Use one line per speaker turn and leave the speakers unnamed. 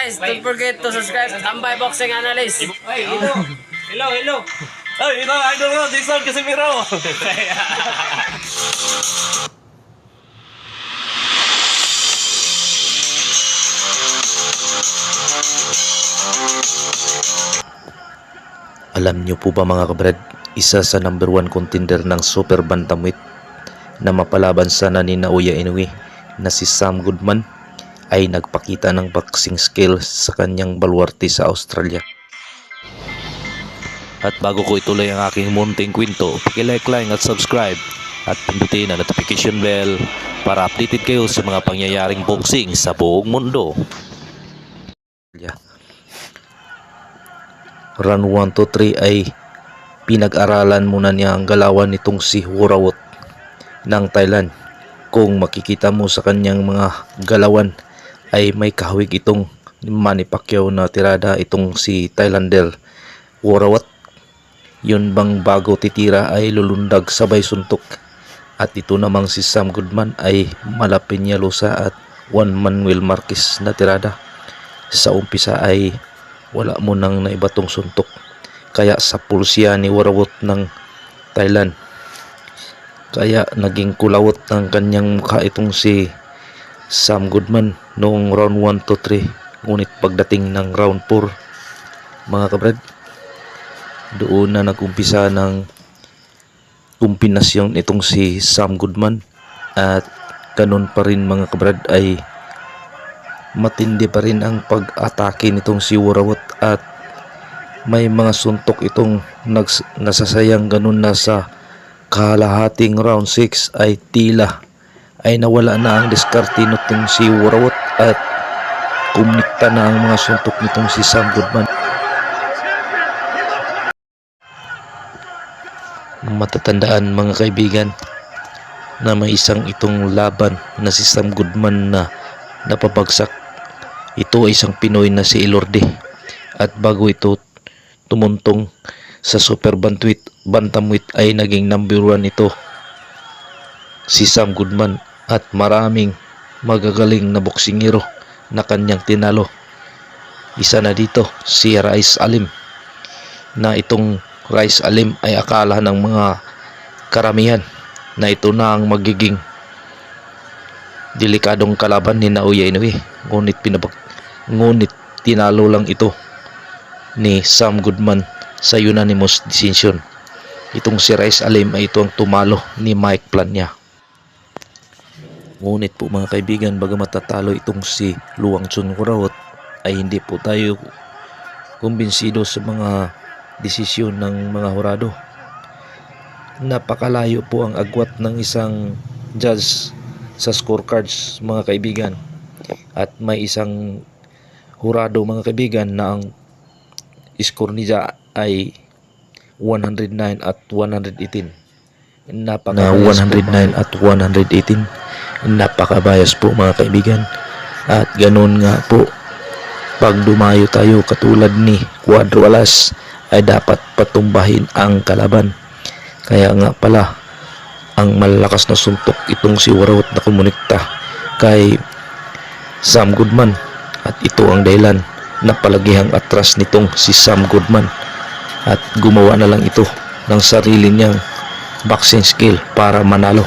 guys, don't forget to subscribe to Tambay Boxing Analyst.
Ay, hello. Hello, hello.
Ay, ito, idol ko, Jason Casimiro.
Alam niyo po ba mga kabrad, isa sa number one contender ng Super Bantamweight na mapalaban sana ni Naoya Inoue na si Sam Goodman ay nagpakita ng boxing skill sa kanyang baluarte sa Australia. At bago ko ituloy ang aking munting kwento, pakilike lang at subscribe at pindutin ang notification bell para updated kayo sa mga pangyayaring boxing sa buong mundo. Run 1 to 3 ay pinag-aralan muna niya ang galawan nitong si Wurawot ng Thailand. Kung makikita mo sa kanyang mga galawan ay may kahawig itong Manny Pacquiao na tirada itong si Thailander Wurawot. Yun bang bago titira ay lulundag sabay suntok. At ito namang si Sam Goodman ay malapin niya lusa at Juan Manuel Marquez na tirada. Sa umpisa ay wala mo nang naibatong suntok kaya sa pulsya ni Warawot ng Thailand kaya naging kulawot ng kanyang mukha itong si Sam Goodman noong round 1 to 3 ngunit pagdating ng round 4 mga kabrad doon na nagumpisa ng kumbinasyon itong si Sam Goodman. At ganun pa rin mga kabrad ay matindi pa rin ang pag-atake nitong si Wurawat at may mga suntok itong nags, nasasayang ganun na sa kalahating round 6 ay tila ay nawala na ang diskarte nitong si Wurawat at kumnikta na ang mga suntok nitong si Sam Goodman. Matatandaan mga kaibigan na may isang itong laban na si Sam Goodman na napabagsak. Ito ay isang Pinoy na si Ilorde at bago ito tumuntong sa Super Bantamweight, Bantamweight ay naging number one ito si Sam Goodman at maraming magagaling na boksingero na kanyang tinalo. Isa na dito si Rais Alim na itong Rais Alim ay akala ng mga karamihan na ito na ang magiging delikadong kalaban ni Naoya Inoue. Ngunit pinabag ngunit tinalo lang ito ni Sam Goodman sa unanimous decision. Itong si Rice Alim ay ito ang tumalo ni Mike Plania ngunit po mga kaibigan bagamat tatalo itong si Luang Chun Kurawat ay hindi po tayo kumbinsido sa mga desisyon ng mga hurado. Napakalayo po ang agwat ng isang judge sa scorecards mga kaibigan. At may isang hurado mga kaibigan na ang score niya ay 109 at 118 napaka na 109 at 118 napakabayas po mga kaibigan. At ganun nga po pag dumayo tayo katulad ni Cuadro Alas ay dapat patumbahin ang kalaban. Kaya nga pala ang malakas na suntok itong si Warawat na komunikta kay Sam Goodman. At ito ang dahilan na palagihang atras nitong si Sam Goodman. At gumawa na lang ito ng sarili niyang boxing skill para manalo